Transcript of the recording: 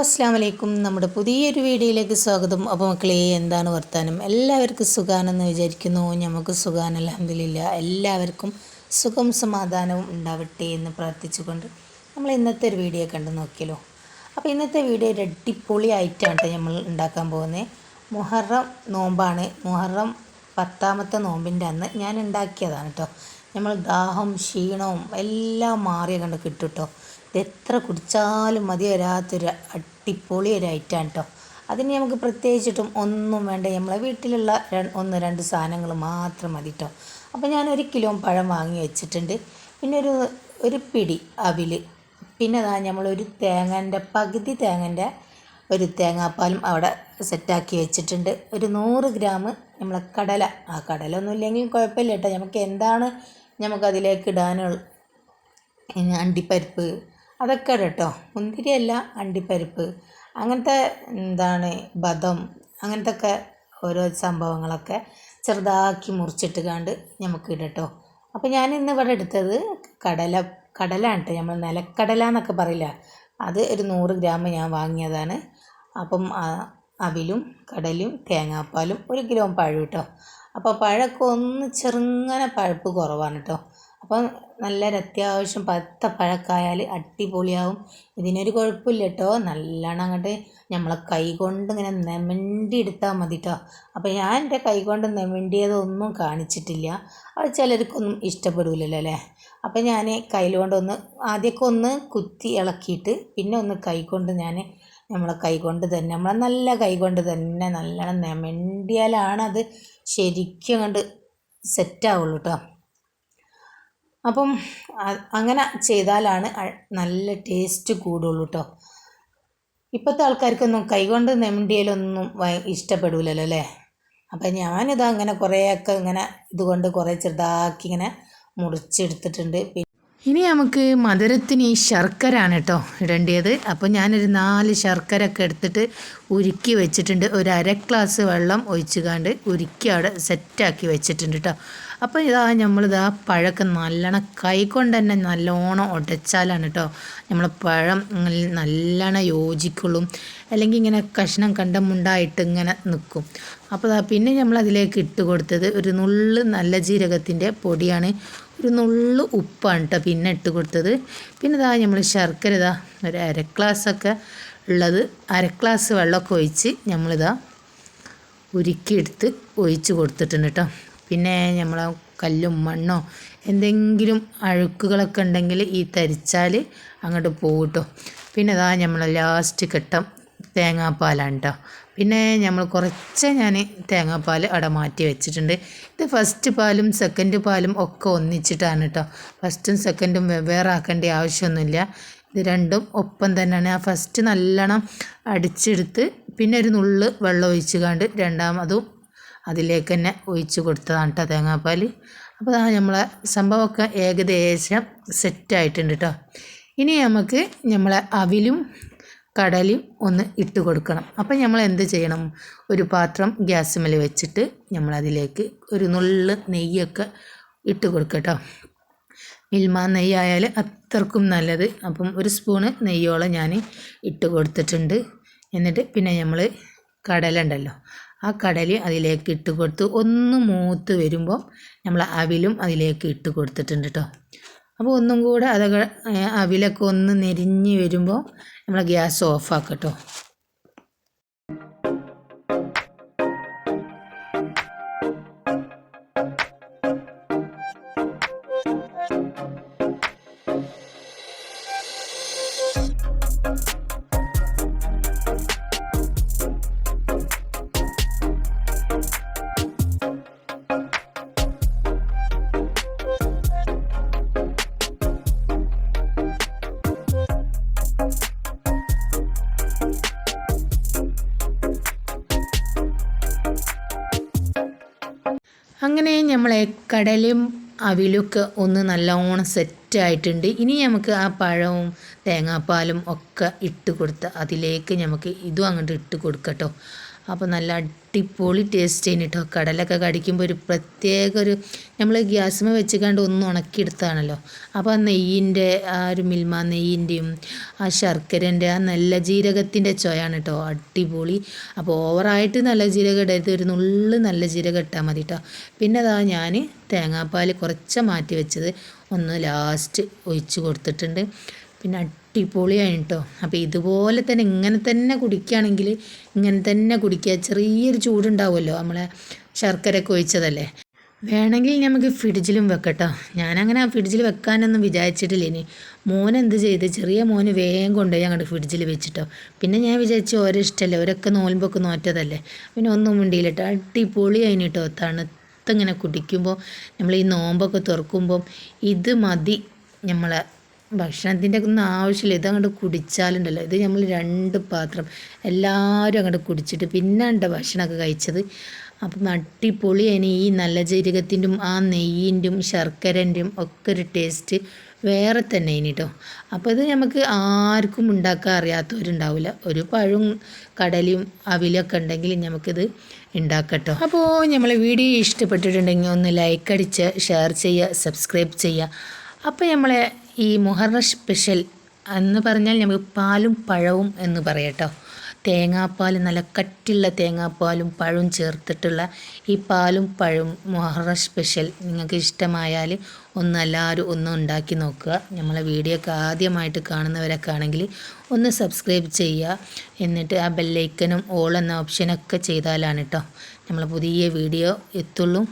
അസ്സാം വലൈക്കും നമ്മുടെ പുതിയൊരു വീഡിയോയിലേക്ക് സ്വാഗതം. അപ്പോൾ മക്കളെ എന്താണ് വർത്താനം? എല്ലാവർക്കും സുഖാനെന്ന് വിചാരിക്കുന്നു. നമുക്ക് സുഖാൻ അലഹമില്ല എല്ലാവർക്കും സുഖം സമാധാനവും ഉണ്ടാവട്ടെ എന്ന് പ്രാർത്ഥിച്ചുകൊണ്ട് നമ്മൾ ഇന്നത്തെ ഒരു വീഡിയോ കണ്ടു നോക്കിയല്ലോ. അപ്പോൾ ഇന്നത്തെ വീഡിയോ ഒരു അടിപൊളി ആയിട്ടാണ് നമ്മൾ ഉണ്ടാക്കാൻ പോകുന്നത് മുഹറം നോമ്പാണ്. മുഹറം പത്താമത്തെ നോമ്പിന്റെ അന്ന് ഞാൻ ഉണ്ടാക്കിയതാണ് കേട്ടോ. നമ്മൾ ദാഹം ക്ഷീണവും എല്ലാം മാറിയ കണ്ട് കിട്ടും കേട്ടോ. എത്ര കുടിച്ചാലും മതി വരാത്തൊരു അടിപൊളി ഒരു ഐറ്റാണ് കേട്ടോ അതിന് നമുക്ക് പ്രത്യേകിച്ചിട്ടും ഒന്നും വേണ്ട. നമ്മളെ വീട്ടിലുള്ള ഒന്ന് രണ്ട് സാധനങ്ങൾ മാത്രം മതി കേട്ടോ അപ്പോൾ ഞാൻ ഒരു കിലോ പഴം വാങ്ങി വെച്ചിട്ടുണ്ട്. പിന്നെ ഒരു ഒരു പിടി അവിൽ. പിന്നെ അതാ നമ്മളൊരു തേങ്ങന്റെ പകുതി തേങ്ങന്റെ ഒരു തേങ്ങാപ്പാലും അവിടെ സെറ്റാക്കി വെച്ചിട്ടുണ്ട്. ഒരു നൂറ് ഗ്രാം നമ്മളെ കടല. ആ കടല ഒന്നും ഇല്ലെങ്കിൽ കുഴപ്പമില്ല കേട്ടോ നമുക്ക് എന്താണ് നമുക്കതിലേക്ക് ഇടാനുള്ള അണ്ടിപ്പരിപ്പ് അതൊക്കെ കേട്ടോ. മുന്തിരിയല്ല അണ്ടിപ്പരിപ്പ് അങ്ങനത്തെ എന്താണ് ബദം അങ്ങനത്തെ ഒക്കെ ഓരോ സംഭവങ്ങളൊക്കെ ചെറുതാക്കി മുറിച്ചിട്ട് കണ്ട് നമുക്ക് ഇടട്ടോ. അപ്പോൾ ഞാൻ ഇന്ന് ഇവിടെ എടുത്തത് കടല കടലാണ് കേട്ടോ നമ്മൾ നിലക്കടല എന്നൊക്കെ പറയില്ല? അത് ഒരു നൂറ് ഗ്രാം ഞാൻ വാങ്ങിയതാണ്. അപ്പം അവിലും കടലും തേങ്ങാപ്പാലും ഒരു ഗ്രാം പഴം കേട്ടോ അപ്പോൾ പഴമൊക്കെ ഒന്ന് ചെറുങ്ങനെ പഴുപ്പ് കുറവാണ് കേട്ടോ അപ്പം നല്ലൊരു അത്യാവശ്യം പത്ത പഴക്കായാൽ അടിപൊളിയാവും. ഇതിനൊരു കുഴപ്പമില്ല കേട്ടോ നല്ലോണം അങ്ങോട്ട് നമ്മളെ കൈ കൊണ്ട് ഇങ്ങനെ നെമണ്ടി എടുത്താൽ മതി കേട്ടോ അപ്പോൾ ഞാൻ എന്റെ കൈ കൊണ്ട് നെമണ്ടിയതൊന്നും കാണിച്ചിട്ടില്ല. അത് ചിലർക്കൊന്നും ഇഷ്ടപ്പെടില്ലല്ലോ അല്ലേ? അപ്പോൾ ഞാൻ കയ്യിൽ കൊണ്ടൊന്ന് ആദ്യമൊക്കെ ഒന്ന് കുത്തി ഇളക്കിയിട്ട് പിന്നെ ഒന്ന് കൈ കൊണ്ട് ഞാൻ നമ്മളെ കൈ കൊണ്ട് തന്നെ നമ്മളെ നല്ല കൈ കൊണ്ട് തന്നെ നല്ലോണം നെമണ്ടിയാലാണ് അത് ശരിക്കും അങ്ങോട്ട് സെറ്റാവുള്ളൂ കേട്ടോ അപ്പം അങ്ങനെ ചെയ്താലാണ് നല്ല ടേസ്റ്റ് കൂടുള്ളൂ കേട്ടോ ഇപ്പോഴത്തെ ആൾക്കാർക്കൊന്നും കൈകൊണ്ട് നെമ്മണ്ടിയിലൊന്നും ഇഷ്ടപ്പെടില്ലല്ലോ അല്ലേ അപ്പം ഞാനിത് അങ്ങനെ കുറേയൊക്കെ ഇങ്ങനെ ഇതുകൊണ്ട് കുറേ ചെറുതാക്കി ഇങ്ങനെ മുറിച്ചെടുത്തിട്ടുണ്ട്. ഇനി നമുക്ക് മധുരത്തിന് ഈ ശർക്കരയാണ് കേട്ടോ ഇടേണ്ടത്. അപ്പോൾ ഞാനൊരു നാല് ശർക്കര ഒക്കെ എടുത്തിട്ട് ഉരുക്കി വെച്ചിട്ടുണ്ട്. ഒരു അര ഗ്ലാസ് വെള്ളം ഒഴിച്ചുകാണ്ട് ഉരുക്കി അവിടെ സെറ്റാക്കി വെച്ചിട്ടുണ്ട് കേട്ടോ അപ്പോൾ ഇതാ നമ്മളിതാ പഴമൊക്കെ നല്ലോണം കൈ കൊണ്ട് തന്നെ നല്ലോണം ഉടച്ചാലാണ് കേട്ടോ നമ്മൾ പഴം നല്ല- നല്ലോണം യോജിക്കുള്ളൂ. അല്ലെങ്കിൽ ഇങ്ങനെ കഷ്ണം കണ്ട മുണ്ടായിട്ട് ഇങ്ങനെ നിൽക്കും അപ്പോൾ പിന്നെ നമ്മൾ അതിലേക്ക് ഇട്ട് കൊടുത്തത് ഒരു നുള്ള് നല്ല ജീരകത്തിന്റെ പൊടിയാണ്. ഒരു നുള്ളു ഉപ്പാണ് കേട്ടോ പിന്നെ ഇട്ട് കൊടുത്തത്. പിന്നെ ഇതാ നമ്മൾ ശർക്കര ഇതാ ഒരു അര ഗ്ലാസ്സൊക്കെ ഉള്ളത് അര ഗ്ലാസ് വെള്ളമൊക്കെ ഒഴിച്ച് നമ്മളിതാ ഉരുക്കിയെടുത്ത് ഒഴിച്ച് കൊടുത്തിട്ടുണ്ട് കേട്ടോ പിന്നെ നമ്മൾ കല്ലും മണ്ണോ എന്തെങ്കിലും അഴുക്കുകളൊക്കെ ഉണ്ടെങ്കിൽ ഈ തരിച്ചാൽ അങ്ങോട്ട് പോകും കേട്ടോ പിന്നെ അതാ നമ്മൾ ലാസ്റ്റ് ഘട്ടം തേങ്ങാപ്പാലാണ് കേട്ടോ പിന്നെ നമ്മൾ കുറച്ച് ഞാൻ തേങ്ങാപ്പാൽ അവിടെ മാറ്റി വെച്ചിട്ടുണ്ട്. ഇത് ഫസ്റ്റ് പാലും സെക്കൻഡ് പാലും ഒക്കെ ഒന്നിച്ചിട്ടാണ് കേട്ടോ ഫസ്റ്റും സെക്കൻഡും വെവ്വേറെ ആക്കേണ്ട ആവശ്യമൊന്നുമില്ല. ഇത് രണ്ടും ഒപ്പം തന്നെയാണ്. ആ ഫസ്റ്റ് നല്ലോണം അടിച്ചെടുത്ത് പിന്നെ ഒരു നുള്ള് വെള്ളം ഒഴിച്ച് കണ്ട് രണ്ടാമതും അതിലേക്ക് തന്നെ ഒഴിച്ച് കൊടുത്തതാണ് കേട്ടോ തേങ്ങാപ്പാൽ. അപ്പോൾ അതാ നമ്മളെ സംഭവമൊക്കെ ഏകദേശം സെറ്റായിട്ടുണ്ട് കേട്ടോ ഇനി നമുക്ക് നമ്മളെ അവിലും കടലും ഒന്ന് ഇട്ട് കൊടുക്കണം. അപ്പം നമ്മൾ എന്ത് ചെയ്യണം? ഒരു പാത്രം ഗ്യാസ് മേൽ വെച്ചിട്ട് നമ്മളതിലേക്ക് ഒരു നുള്ള് നെയ്യൊക്കെ ഇട്ട് കൊടുക്കട്ടോ മിൽമ നെയ്യായാൽ അത്രക്കും നല്ലത്. അപ്പം ഒരു സ്പൂണ് നെയ്യോളം ഞാൻ ഇട്ട് കൊടുത്തിട്ടുണ്ട്. എന്നിട്ട് പിന്നെ നമ്മൾ കടല ഉണ്ടല്ലോ ആ കടല അതിലേക്ക് ഇട്ട് കൊടുത്ത് ഒന്ന് മൂത്ത് വരുമ്പോൾ നമ്മൾ അവിലും അതിലേക്ക് ഇട്ട് കൊടുത്തിട്ടുണ്ട് കേട്ടോ അപ്പോൾ ഒന്നും കൂടെ അതൊക്കെ അവിലൊക്കെ ഒന്ന് നെരിഞ്ഞ് വരുമ്പോൾ നമ്മൾ ഗ്യാസ് ഓഫാക്കാം കേട്ടോ അങ്ങനെ നമ്മളെ കടലും അവിലൊക്കെ ഒന്ന് നല്ലോണം സെറ്റായിട്ടുണ്ട് ഇനി നമുക്ക് ആ പഴവും തേങ്ങാപ്പാലും ഒക്കെ ഇട്ട് കൊടുത്ത് അതിലേക്ക് നമുക്ക് ഇതും അങ്ങോട്ട് ഇട്ട് കൊടുക്കട്ടോ. അപ്പോൾ നല്ല അടിപൊളി ടേസ്റ്റ് ചെയ്യുന്നു കേട്ടോ കടലൊക്കെ കടിക്കുമ്പോൾ ഒരു പ്രത്യേക ഒരു നമ്മൾ ഗ്യാസ്മ വെച്ച് കണ്ട് ഒന്ന് ഉണക്കിയെടുത്താണല്ലോ. അപ്പോൾ ആ നെയ്യിന്റെ ആ ഒരു മിൽമ നെയ്യിന്റെയും ആ ശർക്കരന്റെ ആ നല്ല ജീരകത്തിന്റെ ചൊയാണ് കേട്ടോ അടിപൊളി. അപ്പോൾ ഓവറായിട്ട് നല്ല ജീരകം ഇടരുത്. ഒരു നുള്ളു നല്ല ജീരകം ഇട്ടാൽ മതി കേട്ടോ പിന്നെ അതാ ഞാൻ തേങ്ങാപ്പാൽ കുറച്ച് മാറ്റി വെച്ചത് ഒന്ന് ലാസ്റ്റ് ഒഴിച്ച് കൊടുത്തിട്ടുണ്ട്. പിന്നെ അടിപൊളിയാണ് കേട്ടോ അപ്പോൾ ഇതുപോലെ തന്നെ ഇങ്ങനെ തന്നെ കുടിക്കുകയാണെങ്കിൽ ഇങ്ങനെ തന്നെ കുടിക്കുക. ചെറിയൊരു ചൂടുണ്ടാവുമല്ലോ നമ്മളെ ശർക്കരയൊക്കെ ഒഴിച്ചതല്ലേ? വേണമെങ്കിൽ നമുക്ക് ഫ്രിഡ്ജിലും വെക്കട്ടോ. ഞാനങ്ങനെ ഫ്രിഡ്ജിൽ വെക്കാനൊന്നും വിചാരിച്ചിട്ടില്ല ഇനി മോൻ എന്ത് ചെയ്ത്? ചെറിയ മോന് വേഗം കൊണ്ടുപോയി അങ്ങോട്ട് ഫ്രിഡ്ജിൽ വെച്ചിട്ടോ. പിന്നെ ഞാൻ വിചാരിച്ചു ഓരോ ഇഷ്ടമല്ലേ? ഓരൊക്കെ നോൽമ്പൊക്കെ നോറ്റതല്ലേ? പിന്നെ ഒന്നും മിണ്ടിയിലിട്ടോ അടിപൊളി അതിനിട്ടോ തണുത്തിങ്ങനെ കുടിക്കുമ്പോൾ നമ്മൾ ഈ നോമ്പൊക്കെ തുറക്കുമ്പം ഇത് മതി നമ്മളെ ഭക്ഷണത്തിന്റെ ഒന്നും ആവശ്യമില്ല. ഇത് അങ്ങോട്ട് കുടിച്ചാലുണ്ടല്ലോ. ഇത് നമ്മൾ രണ്ട് പാത്രം എല്ലാവരും അങ്ങോട്ട് കുടിച്ചിട്ട് പിന്നെ ഉണ്ട് ഭക്ഷണമൊക്കെ കഴിച്ചത്? അപ്പം അടിപൊളി അതിന് ഈ നല്ല ജീരകത്തിന്റെയും ആ നെയ്യിന്റെയും ശർക്കരന്റെയും ഒക്കെ ഒരു ടേസ്റ്റ് വേറെ തന്നെ ഇനി കേട്ടോ അപ്പോൾ ഇത് നമുക്ക് ആർക്കും ഉണ്ടാക്കാൻ അറിയാത്തവരുണ്ടാവില്ല. ഒരു പഴവും കടലയും അവിലൊക്കെ ഉണ്ടെങ്കിൽ നമുക്കിത് ഉണ്ടാക്കട്ടോ അപ്പോൾ നമ്മളെ വീഡിയോ ഇഷ്ടപ്പെട്ടിട്ടുണ്ടെങ്കിൽ ഒന്ന് ലൈക്ക് അടിച്ച് ഷെയർ ചെയ്യുക സബ്സ്ക്രൈബ് ചെയ്യുക. അപ്പോൾ നമ്മളെ ഈ മുഹറ സ്പെഷ്യൽ എന്ന് പറഞ്ഞാൽ നമുക്ക് പാലും പഴവും എന്ന് പറയട്ടോ തേങ്ങാപ്പാൽ നല്ല കട്ടിയുള്ള തേങ്ങാപ്പാലും പഴവും ചേർത്തിട്ടുള്ള ഈ പാലും പഴവും മുഹറ സ്പെഷ്യൽ നിങ്ങൾക്ക് ഇഷ്ടമായാൽ ഒന്ന് എല്ലാവരും ഒന്ന് ഉണ്ടാക്കി നോക്കുക. നമ്മളെ വീഡിയോ ഒക്കെ ആദ്യമായിട്ട് കാണുന്നവരൊക്കെ ആണെങ്കിൽ ഒന്ന് സബ്സ്ക്രൈബ് ചെയ്യുക. എന്നിട്ട് ആ ബെല്ലൈക്കനും ഓൾ എന്ന ഓപ്ഷനൊക്കെ ചെയ്താലാണ് കേട്ടോ നമ്മൾ പുതിയ വീഡിയോ എത്തുള്ളൂ.